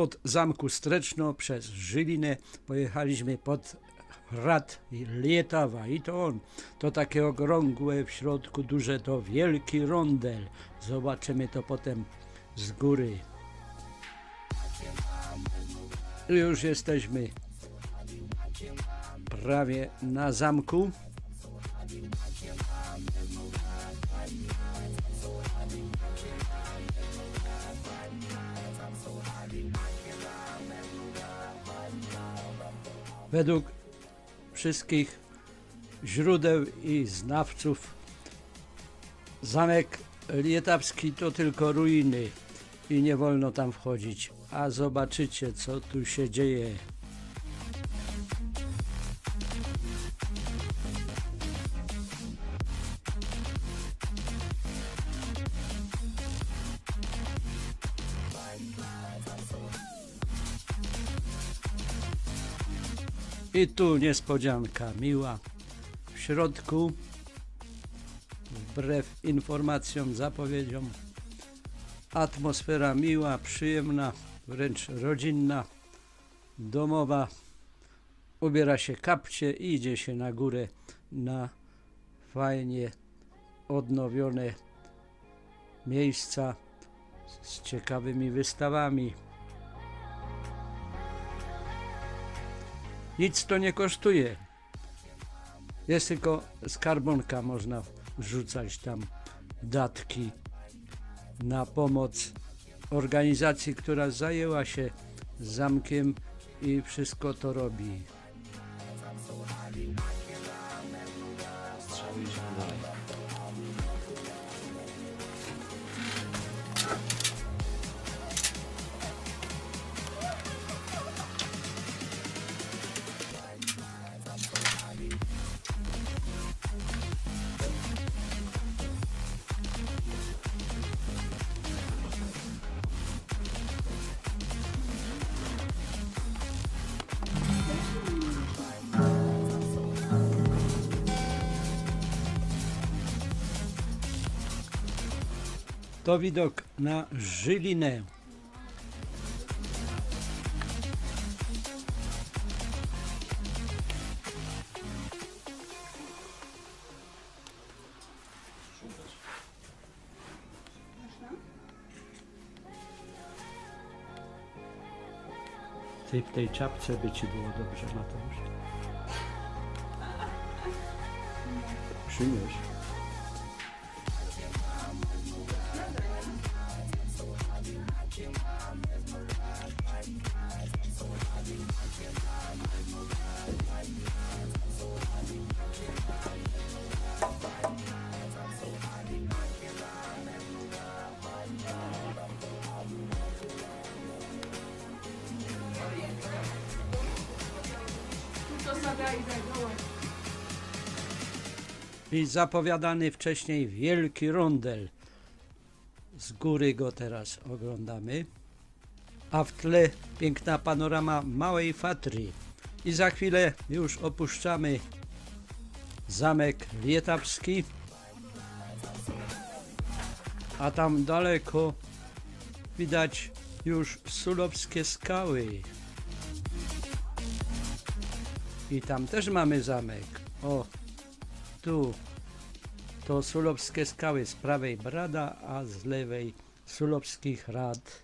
Spod zamku Streczno przez Żylinę pojechaliśmy pod Hrad Lietawa i to on, to takie okrągłe w środku duże, to wielki rondel. Zobaczymy to potem z góry. I Już jesteśmy prawie na zamku. Według wszystkich źródeł i znawców zamek lietawski to tylko ruiny i nie wolno tam wchodzić. A zobaczycie, co tu się dzieje. I tu niespodzianka miła. W środku, wbrew informacjom, zapowiedziom, atmosfera miła, przyjemna, wręcz rodzinna, domowa. Ubiera się kapcie i idzie się na górę na fajnie odnowione miejsca z ciekawymi wystawami. Nic to nie kosztuje. Jest tylko skarbonka, można wrzucać tam datki na pomoc organizacji, która zajęła się zamkiem i wszystko to robi. To widok na Żylinę. Ty w tej czapce by ci było dobrze, Mateusz. Przynieś. I zapowiadany wcześniej wielki rondel. Z góry go teraz oglądamy. A w tle piękna panorama Małej Fatry. I za chwilę już opuszczamy zamek Lietawski. A tam daleko widać już sulowskie skały. I tam też mamy zamek. O, tu to Sulowskie skały z prawej Brada, a z lewej Sulowskich Rad.